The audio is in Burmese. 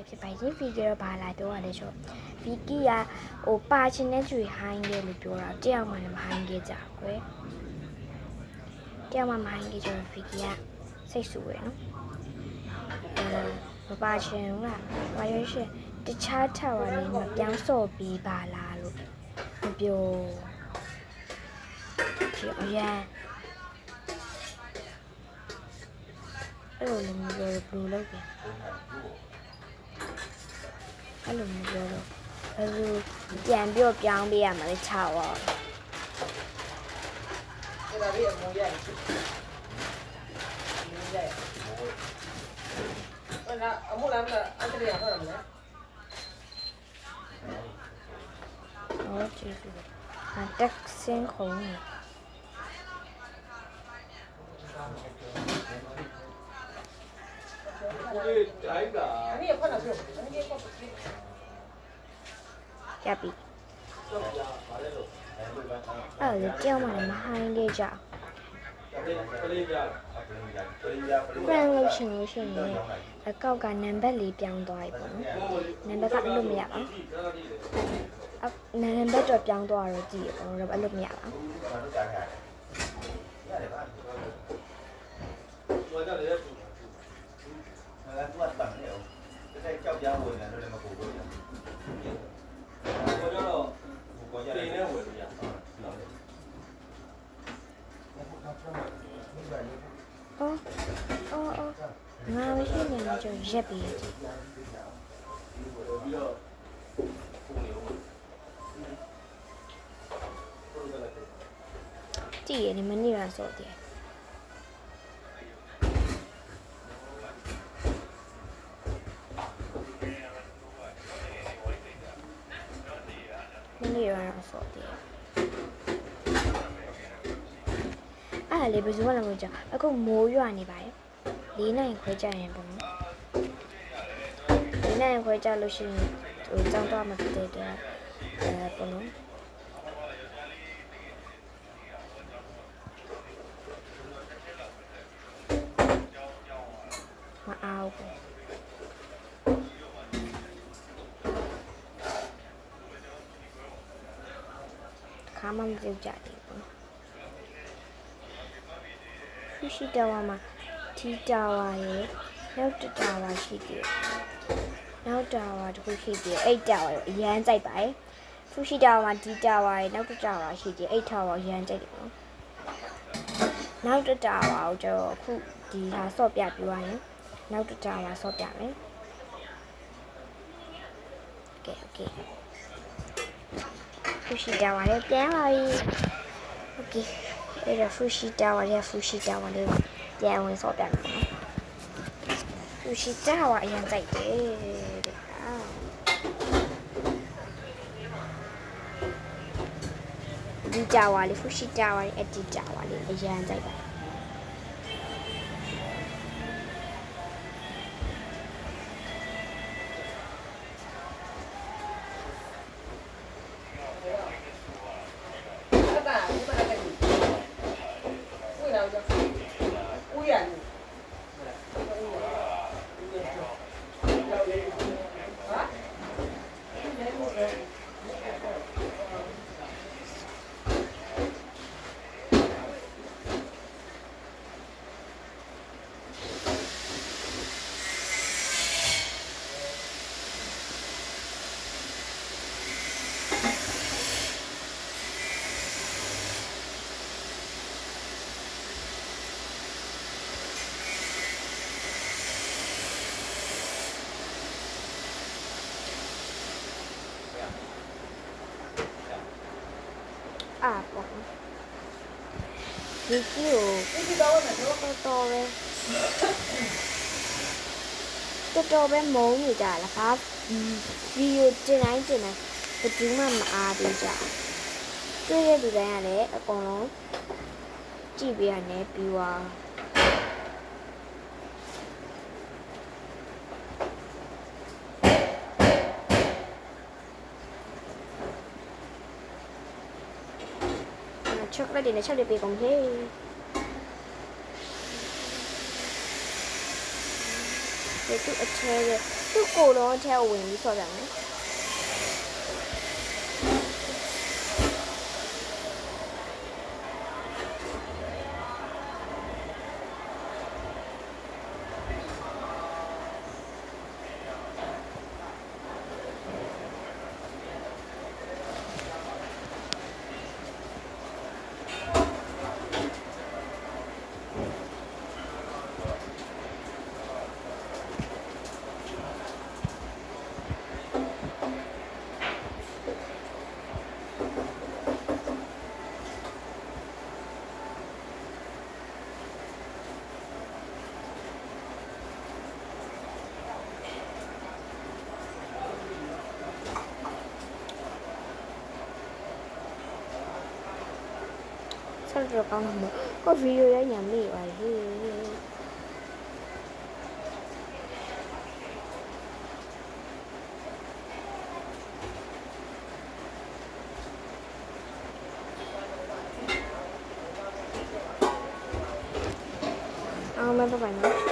ပဲဖြစ်ပါရင်ဗီကီတော့ဘာလာတော့ရလဲဆိုဗီကီကဟိုပါချင်တဲ့ကျွေဟိုင်းခဲ့လို့ပြောတာတယောက်မှလည်းမဟိုင်းခဲ့ကြကွယ်တယောက်မှမဟိုင်းခဲ့ကြတော့ဗီကီကစိတ်ဆူရယ်နော်အဲမပါချင်ဘူးလားဘာရွှေရှင်တခြားထက်ဝါလေးမပြောင်းစော့ပြီးပါလားလို့မပြောဒီအရန်အဲ့လိုလည်းမပြောလို့ဘယ်လိုလုပ်ပြန် အဲ့လိုမျိုးပြောတော့ဘယ်လိုပြန်ပြီးတော့ပြောင်းပေးရမှာလဲခြောက်ရောအဲ့ဒါလေးအမူရိုက်အမူရိုက်အဲ့ဒါအမူလားမလားအဲ့ဒါလေးရဟုတ်တယ်မလားဟောကြည့်ပြီးဟာတက်စင်းခုံး နေဒီတိုင်းကအဲ့ဒီဖတ်လို့အဲ့ဒီဖတ်လို့ကြပ်ပြီးတော့ဗာလဲလို့အဲဒီကအဲ့လိုကြောက်မှလည်းမဟိုင်းခဲ့ကြပလေးပြပလေးပြပလေးဖရန်လို့ရှင်လို့ရှိရင်အကောက်ကနံပါတ်လေးပြောင်းသွားပြီပေါ့နော်နံပါတ်ကအလို့မရပါဘူးအနံပါတ်တော့ပြောင်းသွားတော့ကြည့်ရပေါ့နော်အဲ့လိုမရပါဘူးဘာလို့ကြားရတယ်ရ တယ်ပါဘာကြောင့်လဲသူငါကသူ့အတန်နေအောင်တဲ့ကြောက်ကြဝင်တယ်လို့လည်းမပူဘူးကြာဘာကြောင့်တော့ကိုကြတယ်နေဝင်ကြအော်အော်အော်ငါမရှိနေမှကျရက်ပြီးကြည့်ပြီးတော့ပုံနေဦးကြည့်ရနေမနေရဆိုတည်း မနေရဆိုတည်းအဲ့ဒါလေဘယ်သူမှလည်းမကြောက်အခုမိုးရွာနေပါရဲ့လေးနိုင်ခွဲကြရင်ပေါ့နော်လေးနိုင်ခွဲကြလို့ရှိရင်ဟိုကြောင်းတော့မဖြစ်တဲ့အတွက်အဲပေါ့နော် မအားဘူး ခါမှမပြုတ်ကြသေးဘူးဖူရှိတာဝါမှာထီတာဝါရဲ့နောက်တာဝါရှိတယ်နောက်တာဝါတစ်ခုရှိတယ်အဲ့တာဝါကိုအရန်ကြိုက်ပါတယ်ဖူရှိတာဝါဒီတာဝါရဲ့နောက်တာဝါရှိတယ်အဲ့တာဝါအရန်ကြိုက်တယ်နော်နောက်တတာဝါကိုကျွန်တော်အခုဒီဟာဆော့ပြပြသွားရင်နောက်တတာဝါဆော့ပြမယ် okay okay ဖူရှိတာဝါလေးပြန်လာပြီโอเคအဲ့ဒါဖူရှိတာဝါလေးဖူရှိတာဝါလေးပြန်ဝင်ဆော့ပြမယ်နော်ဖူရှိတာဝါအရင်ကြိုက်တယ်တဲ့အာဒီကြဝါလေးဖူရှိတာဝါလေးအဒီကြဝါလေးအရင်ကြိုက်ပါ อ่ะပေါ့ဒီကြီးကိုဒီတော့လည်းတော့တော်တော်ပဲတော်တော်ပဲမုန်းနေကြလားဘာဗီဒီယိုတင်တိုင်းတင်တိုင်းဘယ်သူမှမအားပေးကြတွေ့တဲ့လူတိုင်းကလည်းအကုန်လုံးကြည့်ပြရနေပြီး သွားချောကလက်တွေနဲ့ချက်တွေပေးကုန်ဟေးဒီသူ့အချဲတဲ့သူ့ကိုယ်လုံးထဲဝင်ပြီးဆော့ပြန်မယ် ဆက်တော့ကောင်းမှာမဟုတ်ကိုဗီဒီယိုရညာမေ့ပါလေဟေးအောင်မတော့ပါနော်